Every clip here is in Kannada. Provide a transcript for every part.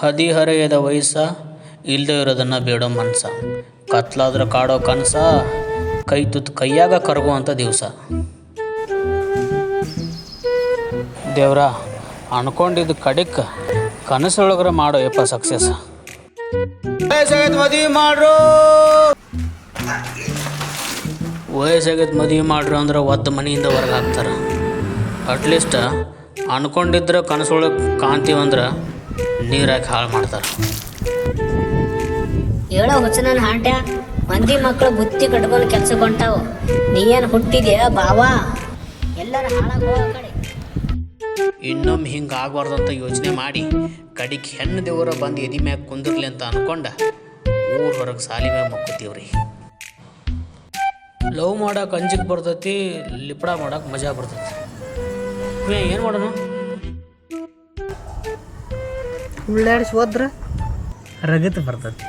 ಹದಿಹರೆಯದ ವಯಸ್ಸ? ಇಲ್ಲದೆ ಇರೋದನ್ನು ಬೇಡೋ ಮನಸ. ಕತ್ಲಾದ್ರೆ ಕಾಡೋ ಕನಸ? ಕೈ ತುತ್ತು ಕೈಯಾಗ ಕರಗುವಂಥ ದಿವಸ. ದೇವ್ರ ಅನ್ಕೊಂಡಿದ್ದು ಕಡಿಕ್ ಕನಸೊಳಗ್ರೆ ಮಾಡೋ ಯಪ್ಪ ಸಕ್ಸಸ್ ಮದುವೆ ಮಾಡ್ರು. ವಯಸ್ಸಾಗೈತೆ ಮದುವೆ ಮಾಡ್ರು ಅಂದ್ರೆ ಒದ್ದು ಮನೆಯಿಂದ ಹೊರಗೆ ಹಾಕ್ತಾರೆ. ಅಟ್ಲೀಸ್ಟ್ ಅನ್ಕೊಂಡಿದ್ರೆ ಕನಸೊಳಗೆ ಕಾಣ್ತೀವಂದ್ರೆ ನೀರಾಕಿ ಹಾಳು ಮಾಡ್ತಾರೆ. ಹೇಳೋ ಹುಚ್ಚನ ಹಾಂಟ್ಯ ಮಂದಿ ಮಕ್ಕಳು ಬುತ್ತಿ ಕಟ್ಕೊಂಡು ಕೆಲಸ ಕೊಂಟಾವು ನೀ ಏನು ಹುಟ್ಟಿದ್ಯಾ ಬಾವಾ? ಎಲ್ಲರ ಹಾಳಾಗ ಕಡೆ. ಇನ್ನೊಮ್ಮೆ ಹಿಂಗೆ ಆಗಬಾರ್ದು ಅಂತ ಯೋಚನೆ ಮಾಡಿ ಕಡಿಗೆ ಹೆಣ್ಣು ದೇವರ ಬಂದು ಎದಿ ಮ್ಯಾಗ ಕುಂದಿರ್ಲಿ ಅಂತ ಅನ್ಕೊಂಡ ಊರ್ ಹೊರಗೆ ಸಾಲಿ ಮ್ಯಾಗ ಮಕ್ಕತೀವ್ರಿ. ಲವ್ ಮಾಡಕ್ಕೆ ಅಂಜಿಕ್ ಬರ್ತೈತಿ ಲಿಪಡ ಮಾಡಕ್ಕೆ ಮಜಾ ಬರ್ತೈತಿ. ಏನು ಮಾಡೋಣ ಉಳ್ಳಾಡಿಸಿ ಹೋದ್ರೆ ರಗತ್ ಬರ್ತೈತಿ.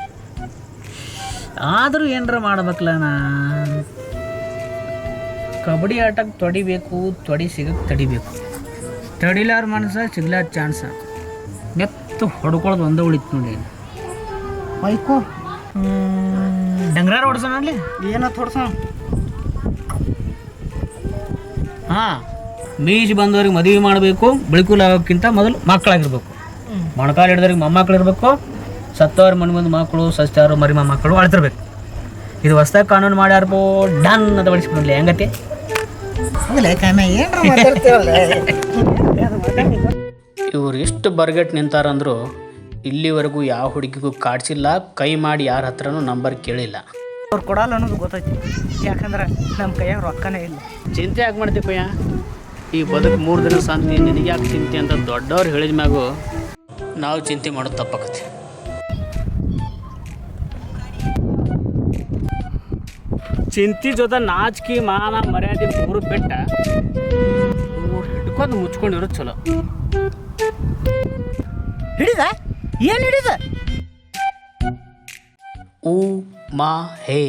ಆದರೂ ಏನಾರ ಮಾಡ್ಬೇಕಲ್ಲ ನಾ? ಕಬಡ್ಡಿ ಆಟಕ್ಕೆ ತೊಡಿಬೇಕು ತೊಡಿ ಸಿಗಕ್ಕೆ ತಡಿಬೇಕು. ತಡಿಲಾರ ಮನಸ ಸಿಗ್ಲಾರ ಚಾನ್ಸ. ನೆತ್ತು ಹೊಡ್ಕೊಳ್ಳೋದು ಒಂದೇ ಉಳಿತು ನೋಡಿ. ಬೈಕು ಡಂಗ್ರಾರ ಹೊಡ್ಸೋಣ ಅಲ್ಲಿ? ಏನತ್ತು ಹೊಡ್ಸೋಣ? ಹಾಂ ಮೀಜ್ ಬಂದವ್ರಿಗೆ ಮದುವೆ ಮಾಡಬೇಕು ಬಿಳಿಕುಲ್ ಆಗೋಕ್ಕಿಂತ ಮೊದಲು ಮಕ್ಕಳಾಗಿರ್ಬೇಕು. ಮೊಣಕಾಲು ಹಿಡಿದ್ರಿಗೆ ಮೊಮ್ಮಕ್ಕಳು ಇರಬೇಕು ಸತ್ತವ್ರ ಮನೆ ಮುಂದೆ ಮಕ್ಕಳು ಸಸ್ತಾರು ಮರಿ ಮೊಮ್ಮಕ್ಕಳು ಅಳ್ತಿರ್ಬೇಕು. ಇದು ಹೊಸ್ದಾಗಿ ಕಾನೂನು ಬೋ ಡನ್ ಅಂತ ಬಳಸ್ಬಿಡಲಿ ಹೆಂಗತಿ? ಇವ್ರು ಎಷ್ಟು ಬರ್ಗೆಟ್ ನಿಂತಾರಂದ್ರು ಇಲ್ಲಿವರೆಗೂ ಯಾವ ಹುಡುಗಿಗೂ ಕಾಡ್ಸಿಲ್ಲ ಕೈ ಮಾಡಿ ಯಾರ ಹತ್ರನೂ ನಂಬರ್ ಕೇಳಿಲ್ಲ. ಅವ್ರು ಕೊಡಲ್ಲ ಅನ್ನೋದು ಗೊತ್ತೈತಿ. ಯಾಕಂದ್ರೆ ನಮ್ಮ ಕೈಯಾಗ ರೊಕ್ಕನೇ ಇಲ್ಲ. ಚಿಂತೆ ಯಾಕೆ ಮಾಡ್ತಿ ಪಯ್ಯ? ಈ ಬದುಕು ಮೂರು ದಿನ ಶಾಂತಿ ನಿನಗೆ ಯಾಕೆ ಚಿಂತೆ ಅಂತ ದೊಡ್ಡವ್ರು ಹೇಳಿದ ಮ್ಯಾಗು ನಾವು ಚಿಂತೆ ಮಾಡೋದು ತಪ್ಪಾಗತ್ತೆ. ಚಿಂತೆ ಜೊತೆ ನಾಚಿಕೆ ಮಾನ ಮರ್ಯಾದೆ ಮೂರು ಬೆಟ್ಟ ಹಿಡ್ಕೊಂಡು ಮುಚ್ಕೊಂಡಿರೋದು ಚಲೋ. ಹಿಡಿದ? ಏನು ಹಿಡಿದ? ಉ ಮಾ ಹೇ.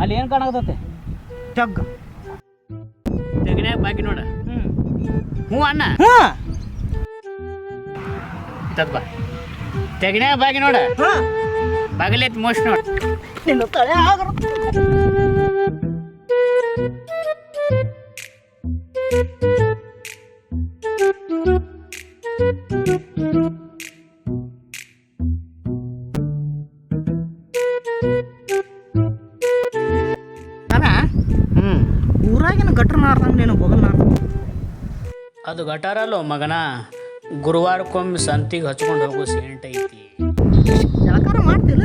ಅಲ್ಲಿ ಏನು ಕಾಣಕತ್ತೈತೆ? ಜಗ್ಗ. ತೆಗಿನ್ಯಾಗ ಬಾಕಿ ನೋಡ. ಹ್ಞೂ ಅಣ್ಣ. ಹ್ಞೂ. ತದ್ ಬಾ. ತೆಗಿನ್ಯಾಗ ಬಾಗಿ ನೋಡ. ಬಾಗಿಲೈತಿ ಬಾಗಿಲೆತ್ ಮೋಸ್ಟ್ ನೋಡ. ನಿನ್ನ ತಲೆ ಆಗರ. ಊರಾಗಿನ ಗಟ್ರ ನಾರ್ದಂಗ ನೀನು ಬಗಲ್ ನಾರ್ದ ಅದು ಗಟಾರಲ್ಲೋ ಮಗನ? ಗುರುವಾರಕ್ಕೊಮ್ಮೆ ಸಂತಿಗೆ ಹಚ್ಕೊಂಡು ಹೋಗೋ ಸೇಂಟ್ ಐತಿ. ಜಳಕಾರ ಮಾಡ್ತಿಲ್ಲ.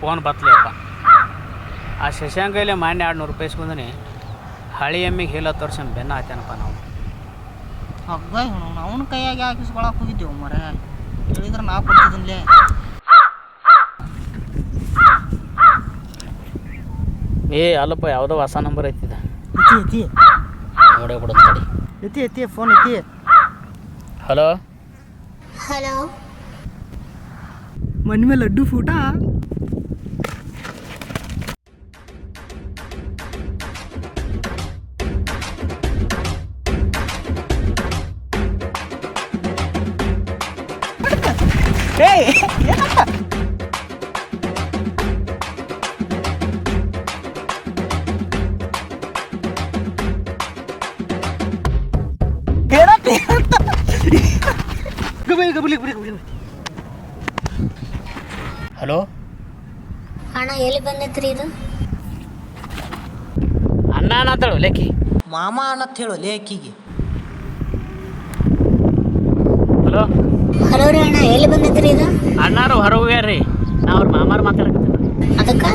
ಫೋನ್ ಬತ್ಲಿಯಪ್ಪ ಆ ಶಶಾಂಕೈಲೆ ಮಾನ್ಯ ಎರಡು ನೂರು ರೂಪಾಯಿ ಇಸ್ಕೊಂಡಿ ಹಳಿ ಎಮ್ಮಿಗೆ ಹೇಳ ತೋರ್ಸ ಬೆನ್ನ ಹಾಕ್ಯಾನಪ್ಪ ನಾವು. ಹಗ್ಗ ಅವನ ಕೈಯಾಗ ಹಾಕಿಸ್ಕೊಳಕ್ ಹೋಗಿದ್ದೇವು ಮರ. ಹೇಳಿದ್ರೆ ನಾ ಕೊಡ್ತಿದ್ದಿನ್ಲೇ. ಏ ಅಲ್ಲಪ್ಪ ಯಾವುದೋ ಹೊಸ ನಂಬರ್ ಐತಿದ ಎತ್ತಿ ಎತ್ತಿ. ನೋಡೇ ಬಿಡುತ್ತೆ ತಡಿ ಎತ್ತಿ ಎತ್ತಿ ಫೋನ್ ಎತ್ತಿ. ಹಲೋ? ಹಲೋ? ಮನೆ ಮೇಲೆ ಲಡ್ಡು ಫೂಟ? ಅಣ್ಣ ಎಲ್ಲಿ ಬಂದೈತ್ರಿ ಇದು? ಅಣ್ಣ ಅನ್ನತ್ತಳು ಲೇಕಿ ಮಾಮ ಅಂತ ಹೇಳು ಲೇಕಿಗೆ ಹಲೋ? ಹಲೋ ರೀ ಅಣ್ಣ ಎಲ್ಲಿ ಬಂದೈತ್ರಿ ಇದು? ಅಣ್ಣಾರು ಹೊರ ಹೋಗ್ಯಾರ್ರಿ. ನಾ ಅವ್ರ ಮಾಮಾರು ಮಾತಾಡಕತ್ತೀನಿ ಅದಕ್ಕೆ?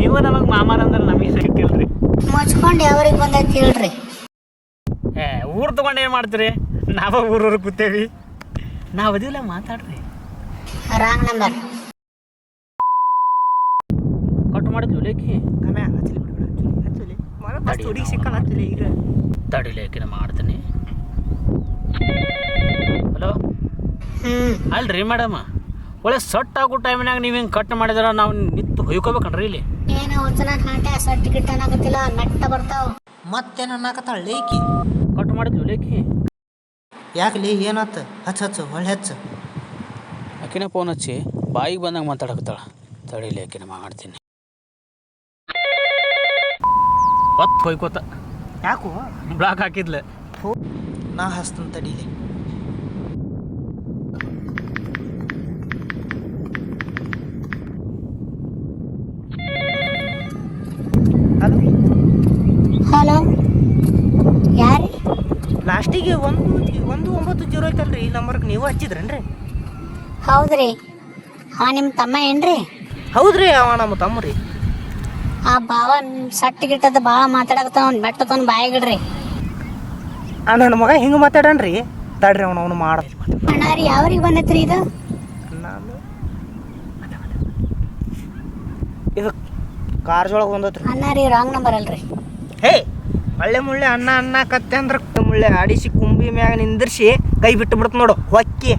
ನೀವು ನಮಗೆ ಮಾಮಾರ ಅಂದ್ರೆ ನಮಗೆ ಸಿಕ್ಕಿಲ್ರಿ ಮುಚ್ಕೊಂಡು ಯಾವ್ರಿಗೆ ಬಂದೈತಿ ಹೇಳ್ರಿ. ಏ ಊರು ತಗೊಂಡು ಏನು ಮಾಡ್ತೀರಿ? ನಾವ ಊರೂರು ಕೂತೇವಿ. ನಾವು ಅದಿಲ್ಲ ಮಾತಾಡ್ರಿ. Wrong number. ಕಟ್ ಮಾಡಿದ್ಲು ಲೇಕಿ ಕಮ್ಮಿ ಹಚ್ಚಲಿ ಹಚ್ಚಲಿ ಹುಡುಗಿ ಸಿಕ್ಕಲ್ಲ ಹಚ್ಚಲಿ ಈಗ ತಡಿ ಲೇಕಿನ ಮಾಡ್ತೀನಿ? ಹಲೋ? ಹ್ಞೂ ಅಲ್ರಿ ಮೇಡಮ್ ಒಳ್ಳೆ ಸಟ್ ಆಗೋ ಟೈಮ್ನಾಗ ನೀವು ಹಿಂಗೆ ಕಟ್ ಮಾಡಿದ್ರೆ ನಾವು ನಿಂತು ಹೊಯ್ಕೋಬೇಕನ್ರಿ ಇಲ್ಲಿ. ಏನು ಹುಚ್ಚನ ಹಾಂಟ್ಯ ಸರ್ಟಿಫಿಕೇಟ್ ಅನ್ನಕತ್ತಿಲ್ಲ ನೆಟ್ಟ ಬರ್ತಾವ. ಮತ್ತೇನು ಅನ್ನಕತ್ತಾಳ ಲೇಕಿ? ಕಟ್ ಮಾಡಿದ್ಲು ಲೇಕಿ ಯಾಕಲಿ ಏನಾತ ಹಚ್ಚ ಹಚ್ಚು ಒಳ್ಳೆ ಹಚ್ಚ. ಆಕಿನ ಫೋನ್ ಹಚ್ಚಿ ಬಾಯಿಗೆ ಬಂದಂಗೆ ಮಾತಾಡಕತ್ತಾಳ. ತಡಿಲಿ ಆಕಿನ ಮಾಡ್ತೀನಿ. ಹೊತ್ತು ಹೊಯ್ಕೋತ. ಯಾಕೋ? ಬ್ಲಾಕ್ ಹಾಕಿದ್ಲೆ. ನಾ ಹಸ್ತನ್ ತಡೀಲಿ. ಹಲೋ? ಹಲೋ? ಯಾರು? ಲಾಸ್ಟಿಗೆ ಒಂದು ಒಂದು ಒಂಬತ್ತು ಜೀರೋ ಐತಲ್ರಿ ಈ ನಂಬರ್ಗೆ ನೀವು ಹಚ್ಚಿದ್ರೇನ್ರಿ? ಹೌದ್ರಿ. ಹಾಂ ನಿಮ್ಮ ತಮ್ಮ ಏನ್ರಿ? ಹೌದ್ರಿ ಅವ ನಮ್ಮ ತಮ್ಮರಿ. ಆ ಬಾವ ಸಟ್ ಗಿಟ್ಟದ ಭಾಳ ಮಾತಾಡಕತ್ತಾವ ಅವ್ನು ಬೆಟ್ಟತನ ಬಾಯಿಗಿಡ್ರಿ ನನ್ನ ಮಗ ಹಿಂಗೆ ಮಾತಾಡನ್ರಿ. ತಡ್ರಿ ಅವನು ಅವನು ಮಾಡ. ಅಣ್ಣ ರೀ ಯಾವ್ರಿಗೆ ಬಂದೈತ್ರಿ ಇದು? ಇದು ಕಾರ್ಜೊಳಗೆ ಬಂದತ್ರಿ. ಅಣ್ಣ ರೀ ರಾಂಗ್ ನಂಬರ್ ಅಲ್ರಿ. ಹೇ ಒಳ್ಳೆ ಮುಳ್ಳೆ ಅನ್ನ ಅನ್ನ ಕತ್ತೆ ಅಂದ್ರೆ ಮುಳ್ಳೆ ಆಡಿಸಿ ಕುಂಬಿ ಮ್ಯಾಗ ನಿಂದಿರ್ಸಿ ಕೈ ಬಿಟ್ಟು ಬಿಡ್ತು ನೋಡು ಹೊಕ್ಕಿ.